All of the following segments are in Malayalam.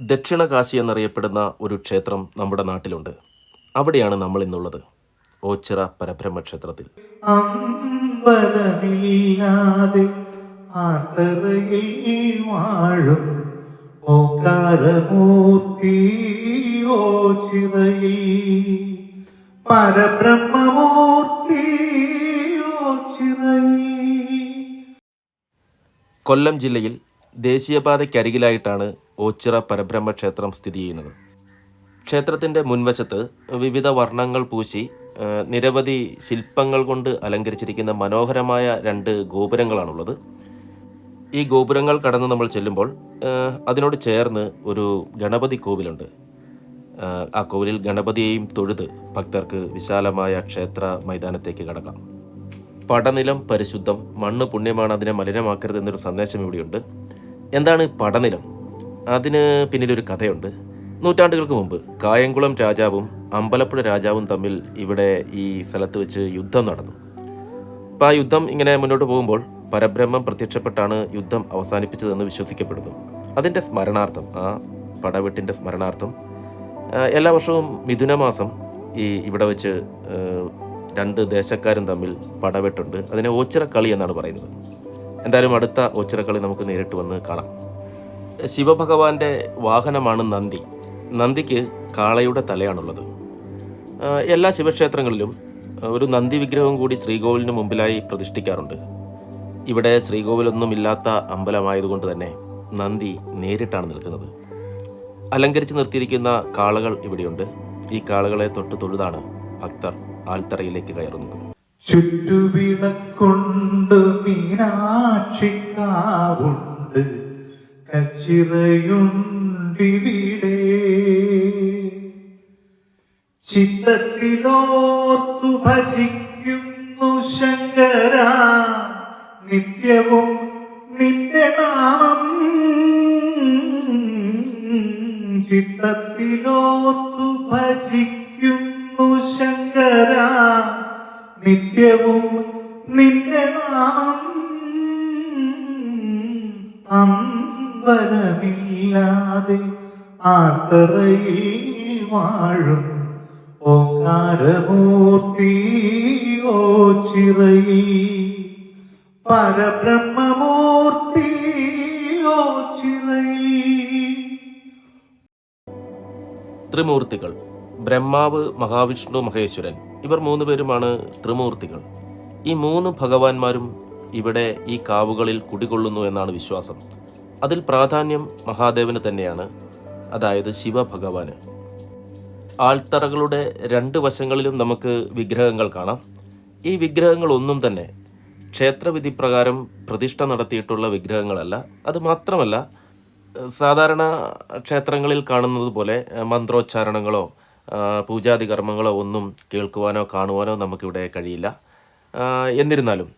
ദക്ഷിണ കാശി എന്നറിയപ്പെടുന്ന ഒരു ക്ഷേത്രം നമ്മുടെ നാട്ടിലുണ്ട്. അവിടെയാണ് നമ്മൾ ഇന്നുള്ളത് ഓച്ചിറ പരബ്രഹ്മ ക്ഷേത്രത്തിൽ പരബ്രഹ്മമൂർത്തി കൊല്ലം ജില്ലയിൽ ദേശീയപാതയ്ക്കരികിലായിട്ടാണ് ഓച്ചിറ പരബ്രഹ്മ ക്ഷേത്രം സ്ഥിതി ചെയ്യുന്നത്. ക്ഷേത്രത്തിന്റെ മുൻവശത്ത് വിവിധ വർണങ്ങൾ പൂശി നിരവധി ശില്പങ്ങൾ കൊണ്ട് അലങ്കരിച്ചിരിക്കുന്ന മനോഹരമായ രണ്ട് ഗോപുരങ്ങളാണുള്ളത്. ഈ ഗോപുരങ്ങൾ കടന്ന് നമ്മൾ ചെല്ലുമ്പോൾ അതിനോട് ചേർന്ന് ഒരു ഗണപതി കോവിലുണ്ട്. ആ കോവിലിൽ ഗണപതിയെയും തൊഴുത് ഭക്തർക്ക് വിശാലമായ ക്ഷേത്ര മൈതാനത്തേക്ക് കടക്കാം. പടനിലം പരിശുദ്ധം മണ്ണ് പുണ്യമാണ് അതിനെ മലിനമാക്കരുത് എന്നൊരു സന്ദേശം ഇവിടെയുണ്ട്. എന്താണ് പടനിലം അതിന് പിന്നിലൊരു കഥയുണ്ട്. നൂറ്റാണ്ടുകൾക്ക് മുമ്പ് കായംകുളം രാജാവും അമ്പലപ്പുഴ രാജാവും തമ്മിൽ ഇവിടെ ഈ സ്ഥലത്ത് വെച്ച് യുദ്ധം നടന്നു. അപ്പോൾ ആ യുദ്ധം ഇങ്ങനെ മുന്നോട്ട് പോകുമ്പോൾ പരബ്രഹ്മം പ്രത്യക്ഷപ്പെട്ടാണ് യുദ്ധം അവസാനിപ്പിച്ചതെന്ന് വിശ്വസിക്കപ്പെടുന്നു. അതിന്റെ സ്മരണാർത്ഥം ആ പടവെട്ടിന്റെ സ്മരണാർത്ഥം എല്ലാ വർഷവും മിഥുനമാസം ഈ ഇവിടെ വെച്ച് രണ്ട് ദേശക്കാരും തമ്മിൽ പടവെട്ടുണ്ട്. അതിനെ ഓച്ചിറക്കളി എന്നാണ് പറയുന്നത്. എന്തായാലും അടുത്ത ഒച്ചിറക്കളി നമുക്ക് നേരിട്ട് വന്ന് കാണാം. ശിവഭഗവാന്റെ വാഹനമാണ് നന്ദി. നന്ദിക്ക് കാളയുടെ തലയാണുള്ളത്. എല്ലാ ശിവക്ഷേത്രങ്ങളിലും ഒരു നന്ദി വിഗ്രഹം കൂടി ശ്രീകോവിലിന് മുമ്പിലായി പ്രതിഷ്ഠിക്കാറുണ്ട്. ഇവിടെ ശ്രീകോവിലൊന്നുമില്ലാത്ത അമ്പലമായതുകൊണ്ട് തന്നെ നന്ദി നേരിട്ടാണ് നിൽക്കുന്നത്. അലങ്കരിച്ച് നിർത്തിയിരിക്കുന്ന കാളകൾ ഇവിടെയുണ്ട്. ഈ കാളകളെ തൊട്ട് തൊഴുതാണ് ഭക്തർ ആൽത്തറയിലേക്ക് കയറുന്നത്. ചുറ്റുവിളക്കൊണ്ട് മീനാക്ഷിക്കാവുണ്ട് കച്ചിറയുണ്ടിവിടെ ചിത്തത്തിലോർത്തു ഭജിക്കുന്നു ശങ്കര. നിത്യവും നിത്യനാമം. നാമം ചിത്തത്തിലോർത്തു ആർത്തറയിൽ വാഴും ഓങ്കാരമൂർത്തി ഓ ചിറയിൽ. ഓ ചിറയിൽ. ത്രിമൂർത്തികൾ ബ്രഹ്മാവ് മഹാവിഷ്ണു മഹേശ്വരൻ ഇവർ മൂന്ന് പേരുമാണ് ത്രിമൂർത്തികൾ. ഈ മൂന്ന് ഭഗവാന്മാരും ഇവിടെ ഈ കാവുകളിൽ കുടികൊള്ളുന്നു എന്നാണ് വിശ്വാസം. അതിൽ പ്രാധാന്യം മഹാദേവന് തന്നെയാണ്. അതായത് ശിവഭഗവാന്. ആൾത്തറകളുടെ രണ്ട് വശങ്ങളിലും നമുക്ക് വിഗ്രഹങ്ങൾ കാണാം. ഈ വിഗ്രഹങ്ങൾ ഒന്നും തന്നെ ക്ഷേത്രവിധി പ്രകാരം പ്രതിഷ്ഠ നടത്തിയിട്ടുള്ള വിഗ്രഹങ്ങളല്ല. അത് മാത്രമല്ല സാധാരണ ക്ഷേത്രങ്ങളിൽ കാണുന്നത് പോലെ മന്ത്രോച്ചാരണങ്ങളോ പൂജാതി കർമ്മങ്ങളോ ഒന്നും കേൾക്കുവാനോ കാണുവാനോ നമുക്കിവിടെ കഴിയില്ല. എന്നിരുന്നാലും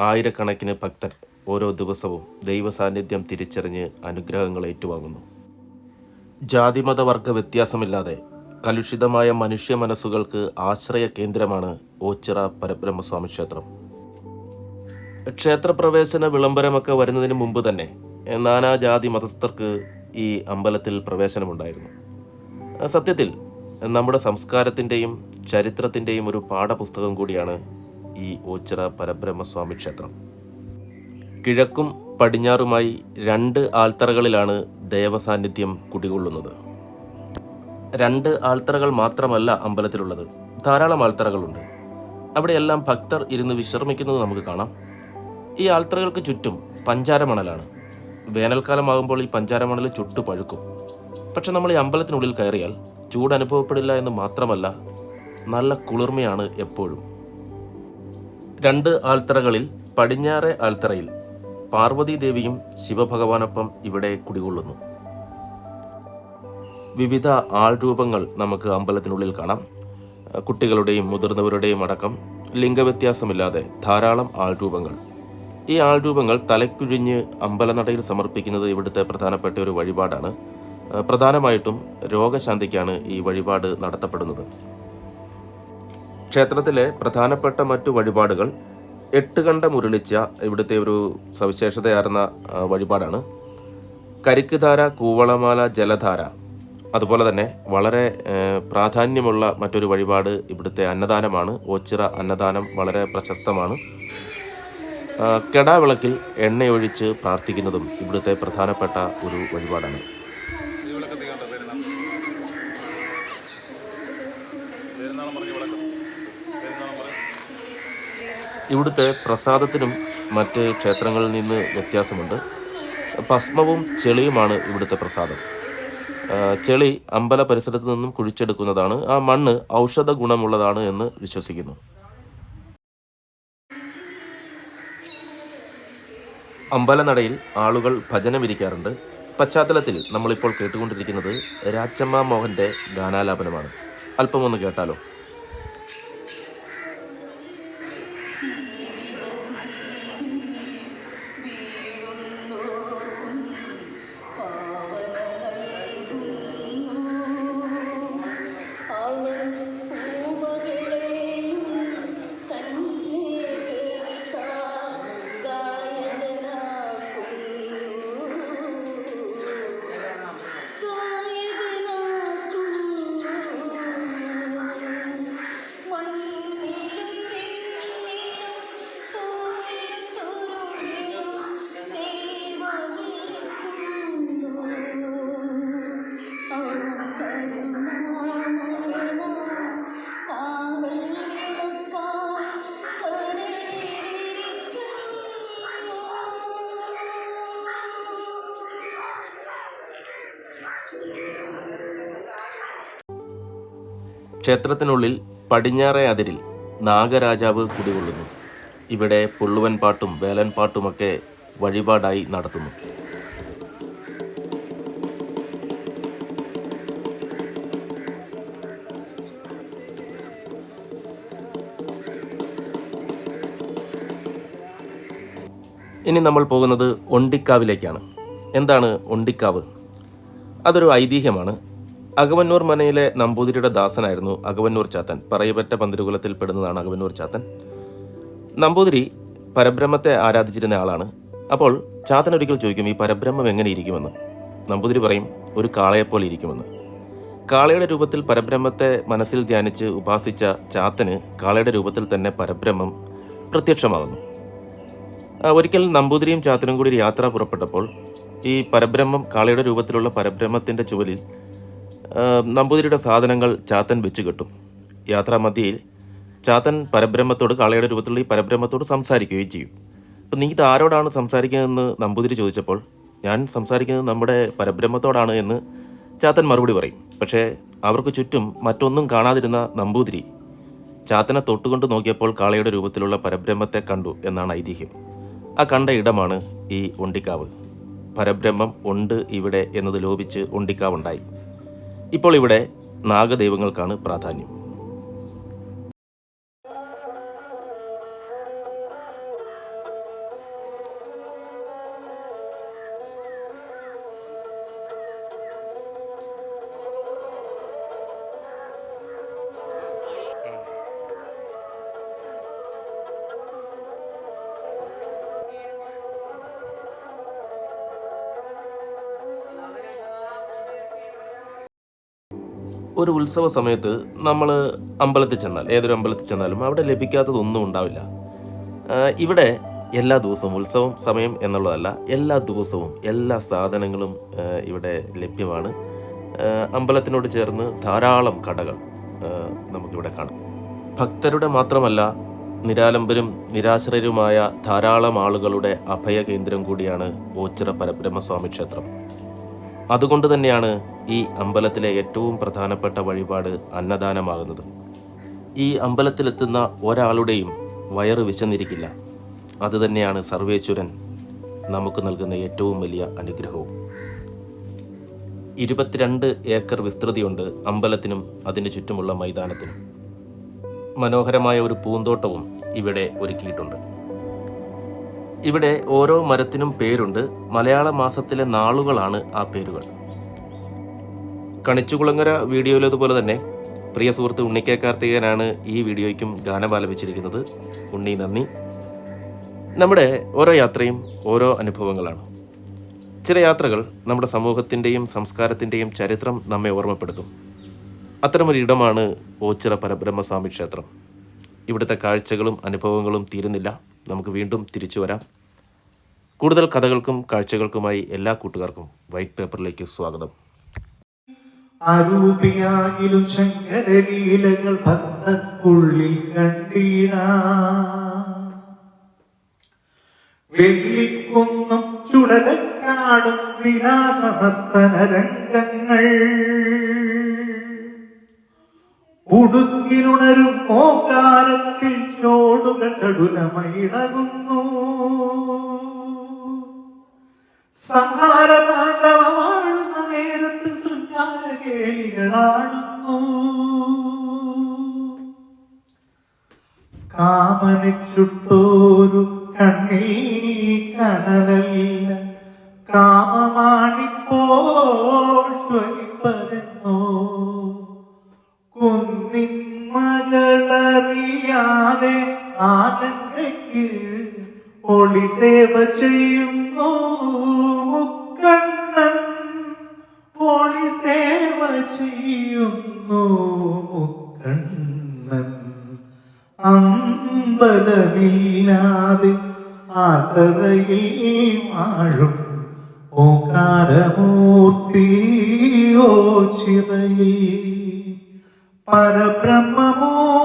ആയിരക്കണക്കിന് ഭക്തർ ഓരോ ദിവസവും ദൈവസാന്നിധ്യം തിരിച്ചറിഞ്ഞ് അനുഗ്രഹങ്ങൾ ഏറ്റുവാങ്ങുന്നു. ജാതിമത വർഗ വ്യത്യാസമില്ലാതെ കലുഷിതമായ മനുഷ്യ മനസ്സുകൾക്ക് ആശ്രയ കേന്ദ്രമാണ് ഓച്ചിറ പരബ്രഹ്മസ്വാമി ക്ഷേത്രം. ക്ഷേത്രപ്രവേശന വിളംബരമൊക്കെ വരുന്നതിന് മുമ്പ് തന്നെ നാനാ നാനാജാതി മതസ്ഥർക്ക് ഈ അമ്പലത്തിൽ പ്രവേശനമുണ്ടായിരുന്നു. സത്യത്തിൽ നമ്മുടെ സംസ്കാരത്തിന്റെയും ചരിത്രത്തിന്റെയും ഒരു പാഠപുസ്തകം കൂടിയാണ് ഈ ഓച്ചിറ പരബ്രഹ്മസ്വാമി ക്ഷേത്രം. കിഴക്കും പടിഞ്ഞാറുമായി രണ്ട് ആൽത്തറകളിലാണ് ദേവസാന്നിധ്യം കുടികൊള്ളുന്നത്. രണ്ട് ആൽത്തറകൾ മാത്രമല്ല അമ്പലത്തിലുള്ളത്. ധാരാളം ആൽത്തറകളുണ്ട്. അവിടെയെല്ലാം ഭക്തർ ഇരുന്ന് വിശ്രമിക്കുന്നത് നമുക്ക് കാണാം. ഈ ആൽത്തറകൾക്ക് ചുറ്റും പഞ്ചാരമണലാണ്. വേനൽക്കാലമാകുമ്പോൾ ഈ പഞ്ചാരമണൽ ചുട്ടു പഴുക്കും. പക്ഷെ നമ്മൾ ഈ അമ്പലത്തിനുള്ളിൽ കയറിയാൽ ചൂട് അനുഭവപ്പെടില്ല എന്ന് മാത്രമല്ല നല്ല കുളിർമയാണ് എപ്പോഴും. രണ്ട് ആൽത്തറകളിൽ പടിഞ്ഞാറെ ആൽത്തറയിൽ പാർവതി ദേവിയും ശിവഭഗവാനൊപ്പം ഇവിടെ കുടികൊള്ളുന്നു. വിവിധ ആൾരൂപങ്ങൾ നമുക്ക് അമ്പലത്തിനുള്ളിൽ കാണാം. കുട്ടികളുടെയും മുതിർന്നവരുടെയും അടക്കം ലിംഗവ്യത്യാസമില്ലാതെ ധാരാളം ആൾരൂപങ്ങൾ ഈ ആൾരൂപങ്ങൾ തലക്കുഴിഞ്ഞ് അമ്പലനടയിൽ സമർപ്പിക്കുന്നത് ഇവിടുത്തെ പ്രധാനപ്പെട്ട ഒരു വഴിപാടാണ്. പ്രധാനമായിട്ടും രോഗശാന്തിക്കാണ് ഈ വഴിപാട് നടത്തപ്പെടുന്നത്. ക്ഷേത്രത്തിലെ പ്രധാനപ്പെട്ട മറ്റു വഴിപാടുകൾ എട്ട് കണ്ട മുരളിച്ച ഇവിടുത്തെ ഒരു സവിശേഷതയാർന്ന വഴിപാടാണ്. കരിക്കുധാര കൂവളമാല ജലധാര അതുപോലെ തന്നെ വളരെ പ്രാധാന്യമുള്ള മറ്റൊരു വഴിപാട് ഇവിടുത്തെ അന്നദാനമാണ്. ഓച്ചിറ അന്നദാനം വളരെ പ്രശസ്തമാണ്. കെടാവിളക്കിൽ എണ്ണയൊഴിച്ച് പ്രാർത്ഥിക്കുന്നതും ഇവിടുത്തെ പ്രധാനപ്പെട്ട ഒരു വഴിപാടാണ്. ഇവിടുത്തെ പ്രസാദത്തിനും മറ്റ് ക്ഷേത്രങ്ങളിൽ നിന്ന് വ്യത്യാസമുണ്ട്. ഭസ്മവും ചെളിയുമാണ് ഇവിടുത്തെ പ്രസാദം. ചെളി അമ്പല പരിസരത്ത് നിന്നും കുഴിച്ചെടുക്കുന്നതാണ്. ആ മണ്ണ് ഔഷധ ഗുണമുള്ളതാണ് എന്ന് വിശ്വസിക്കുന്നു. അമ്പലനടയിൽ ആളുകൾ ഭജനമിരിക്കാറുണ്ട്. പശ്ചാത്തലത്തിൽ നമ്മളിപ്പോൾ കേട്ടുകൊണ്ടിരിക്കുന്നത് രാജമ്മ മോഹന്റെ ഗാനാലാപനമാണ്. അല്പമൊന്ന് കേട്ടാലോ? ക്ഷേത്രത്തിനുള്ളിൽ പടിഞ്ഞാറേ അതിരിൽ നാഗരാജാവ് കുടികൊള്ളുന്നു. ഇവിടെ പുള്ളുവൻ പാട്ടും വേലൻ പാട്ടുമൊക്കെ വഴിപാടായി നടത്തുന്നു. ഇനി നമ്മൾ പോകുന്നത് ഒണ്ടിക്കാവിലേക്കാണ്. എന്താണ് ഒണ്ടിക്കാവ്? അതൊരു ഐതിഹ്യമാണ്. അകവന്നൂർ മനയിലെ നമ്പൂതിരിയുടെ ദാസനായിരുന്നു അകവന്നൂർ ചാത്തൻ. പറയപ്പെട്ട പന്തിരുകുലത്തിൽ പെടുന്നതാണ് അകവന്നൂർ ചാത്തൻ. നമ്പൂതിരി പരബ്രഹ്മത്തെ ആരാധിച്ചിരുന്ന ആളാണ്. അപ്പോൾ ചാത്തൻ ഒരിക്കൽ ചോദിക്കും ഈ പരബ്രഹ്മം എങ്ങനെ ഇരിക്കുമെന്ന്? നമ്പൂതിരി പറയും ഒരു കാളയെപ്പോലെ ഇരിക്കുമെന്ന്. കാളയുടെ രൂപത്തിൽ പരബ്രഹ്മത്തെ മനസ്സിൽ ധ്യാനിച്ച് ഉപാസിച്ച ചാത്തന് കാളയുടെ രൂപത്തിൽ തന്നെ പരബ്രഹ്മം പ്രത്യക്ഷമാകുന്നു ഒരിക്കൽ നമ്പൂതിരിയും ചാത്തനും കൂടി യാത്ര പുറപ്പെട്ടപ്പോൾ ഈ പരബ്രഹ്മം കാളയുടെ രൂപത്തിലുള്ള പരബ്രഹ്മത്തിന്റെ ചുവലിൽ നമ്പൂതിരിയുടെ സാധനങ്ങൾ ചാത്തൻ വെച്ച് കെട്ടും. യാത്രാമധ്യയിൽ ചാത്തൻ പരബ്രഹ്മത്തോട് കാളയുടെ രൂപത്തിലുള്ള ഈ പരബ്രഹ്മത്തോട് സംസാരിക്കുകയും ചെയ്യും. അപ്പം നീ ഇത് ആരോടാണ് സംസാരിക്കുന്നതെന്ന് നമ്പൂതിരി ചോദിച്ചപ്പോൾ ഞാൻ സംസാരിക്കുന്നത് നമ്മുടെ പരബ്രഹ്മത്തോടാണ് എന്ന് ചാത്തൻ മറുപടി പറയും. പക്ഷേ അവർക്ക് ചുറ്റും മറ്റൊന്നും കാണാതിരുന്ന നമ്പൂതിരി ചാത്തനെ തൊട്ടുകൊണ്ട് നോക്കിയപ്പോൾ കാളയുടെ രൂപത്തിലുള്ള പരബ്രഹ്മത്തെ കണ്ടു എന്നാണ് ഐതിഹ്യം. ആ കണ്ട ഇടമാണ് ഈ ഒണ്ടിക്കാവ് പരബ്രഹ്മം ഉണ്ട് ഇവിടെ എന്നത് ലോപിച്ച് ഒണ്ടിക്കാവുണ്ടായി ഇപ്പോൾ ഇവിടെ നാഗദൈവങ്ങൾക്കാണ് പ്രാധാന്യം. ഒരു ഉത്സവ സമയത്ത് നമ്മൾ അമ്പലത്തിൽ ചെന്നാൽ ഏതൊരു അമ്പലത്തിൽ ചെന്നാലും അവിടെ ലഭിക്കാത്തതൊന്നും ഉണ്ടാവില്ല. ഇവിടെ എല്ലാ ദിവസവും ഉത്സവം സമയം എന്നുള്ളതല്ല എല്ലാ ദിവസവും എല്ലാ സാധനങ്ങളും ഇവിടെ ലഭ്യമാണ്. അമ്പലത്തിനോട് ചേർന്ന് ധാരാളം കടകൾ നമുക്കിവിടെ കാണാം. ഭക്തരുടെ മാത്രമല്ല നിരാലംബരും നിരാശ്രയരുമായ ധാരാളം ആളുകളുടെ അഭയ കേന്ദ്രം കൂടിയാണ് ഓച്ചിറ പരബ്രഹ്മസ്വാമി ക്ഷേത്രം. അതുകൊണ്ട് തന്നെയാണ് ഈ അമ്പലത്തിലെ ഏറ്റവും പ്രധാനപ്പെട്ട വഴിപാട് അന്നദാനമാകുന്നത്. ഈ അമ്പലത്തിലെത്തുന്ന ഒരാളുടെയും വയറ് വിശന്നിരിക്കില്ല. അതുതന്നെയാണ് സർവേശ്വരൻ നമുക്ക് നൽകുന്ന ഏറ്റവും വലിയ അനുഗ്രഹവും. ഇരുപത്തിരണ്ട് ഏക്കർ വിസ്തൃതിയുണ്ട് അമ്പലത്തിനും അതിന് ചുറ്റുമുള്ള മൈതാനത്തിനും. മനോഹരമായ ഒരു പൂന്തോട്ടവും ഇവിടെ ഒരുക്കിയിട്ടുണ്ട്. ഇവിടെ ഓരോ മരത്തിനും പേരുണ്ട്. മലയാള മാസത്തിലെ നാളുകളാണ് ആ പേരുകൾ. കണിച്ചുകുളങ്ങര വീഡിയോയിലതുപോലെ തന്നെ പ്രിയ സുഹൃത്ത് ഉണ്ണിക്കെ കാർത്തികനാണ് ഈ വീഡിയോയ്ക്കും ഗാനം ആലപിച്ചിരിക്കുന്നത് ഉണ്ണി നന്ദി. നമ്മുടെ ഓരോ യാത്രയും ഓരോ അനുഭവങ്ങളാണ്. ചില യാത്രകൾ നമ്മുടെ സമൂഹത്തിന്റെയും സംസ്കാരത്തിന്റെയും ചരിത്രം നമ്മെ ഓർമ്മപ്പെടുത്തും. അത്തരമൊരു ഇടമാണ് ഓച്ചിറ പരബ്രഹ്മസ്വാമി ക്ഷേത്രം. ഇവിടുത്തെ കാഴ്ചകളും അനുഭവങ്ങളും തീരുന്നില്ല. നമുക്ക് വീണ്ടും തിരിച്ചു വരാം. കൂടുതൽ കഥകൾക്കും കാഴ്ചകൾക്കുമായി എല്ലാ കൂട്ടുകാർക്കും വൈറ്റ് പേപ്പറിലേക്ക് സ്വാഗതം. അരൂപിയായിലും ശങ്കരലീലകൾ ഭക്തക്കുള്ളിൽ കണ്ടീട. വെള്ളിക്കുന്നും ചുടലക്കാടും വിലാസമർത്തന രംഗങ്ങൾ ഉടുക്കിലുണരും ഓകാരത്തിൽ ചോടുകൾ ചടുലമയിളകുന്നു സംഹാരതാണ്ടവമാണുന്ന നേരത്ത് ശൃംഗാരകേളികളാണുന്നു കാമനെ ചുട്ടോരു കണ്ണിൽ കനലല്ല. കാമമാണിപ്പോൾ മുക്കണ്ണൻ അമ്പലമില്ലാതെ ആതറയിൽ വാഴും ഓകാരമൂർത്തിയോ ചിറയിൽ. പരബ്രഹ്മമൂർത്തി